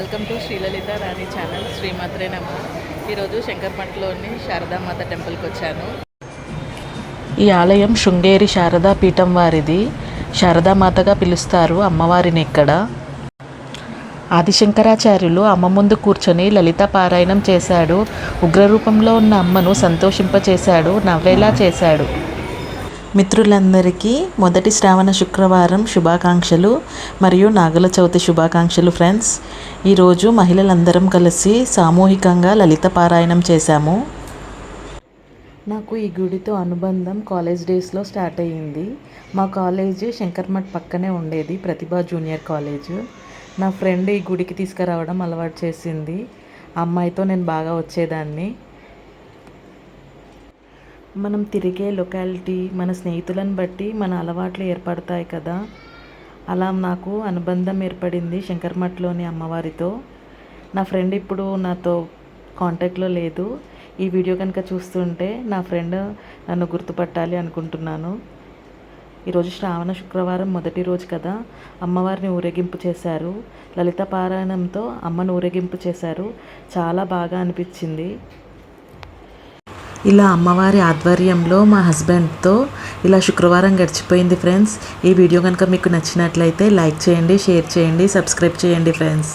Welcome to Srilalitha Rani channel శ్రీమాత్రే నమ. ఈరోజు శంకర్పట్లోని శారదామాత టెంపుల్కి వచ్చాను. ఈ ఆలయం శృంగేరి శారదా పీఠం వారిది. శారదామాతగా పిలుస్తారు అమ్మవారిని ఇక్కడ. ఆదిశంకరాచార్యులు అమ్మ ముందు కూర్చొని లలిత పారాయణం చేశాడు. ఉగ్రరూపంలో ఉన్న అమ్మను సంతోషింపచేశాడు నవ్వేలా చేశాడు. మిత్రులందరికీ మొదటి శ్రావణ శుక్రవారం శుభాకాంక్షలు మరియు నాగుల చవితి శుభాకాంక్షలు ఫ్రెండ్స్. ఈరోజు మహిళలందరం కలిసి సామూహికంగా లలిత పారాయణం చేశాము. నాకు ఈ గుడితో అనుబంధం కాలేజ్ డేస్లో స్టార్ట్ అయ్యింది. మా కాలేజ్ శంకర్మఠ్ పక్కనే ఉండేది ప్రతిభా జూనియర్ కాలేజ్. నా ఫ్రెండ్ ఈ గుడికి తీసుకురావడం అలవాటు చేసింది. అమ్మాయితో నేను బాగా వచ్చేదాన్ని. మనం తిరిగే లొకాలిటీ మన స్నేహితులను బట్టి మన అలవాట్లు ఏర్పడతాయి కదా. అలా నాకు అనుబంధం ఏర్పడింది శంకర్మఠ్లోని అమ్మవారితో. నా ఫ్రెండ్ ఇప్పుడు నాతో కాంటాక్ట్లో లేదు. ఈ వీడియో కనుక చూస్తుంటే నా ఫ్రెండ్ నన్ను గుర్తుపట్టాలి అనుకుంటున్నాను. ఈరోజు శ్రావణ శుక్రవారం మొదటి రోజు కదా. అమ్మవారిని ఊరేగింపు చేశారు. లలిత పారాయణంతో అమ్మను ఊరేగింపు చేశారు. చాలా బాగా అనిపించింది. ఇలా అమ్మవారి ఆధ్వర్యంలో మా హస్బెండ్తో ఇలా శుక్రవారం గడిచిపోయింది ఫ్రెండ్స్. ఈ వీడియో కనుక మీకు నచ్చినట్లయితే లైక్ చేయండి షేర్ చేయండి సబ్స్క్రైబ్ చేయండి ఫ్రెండ్స్.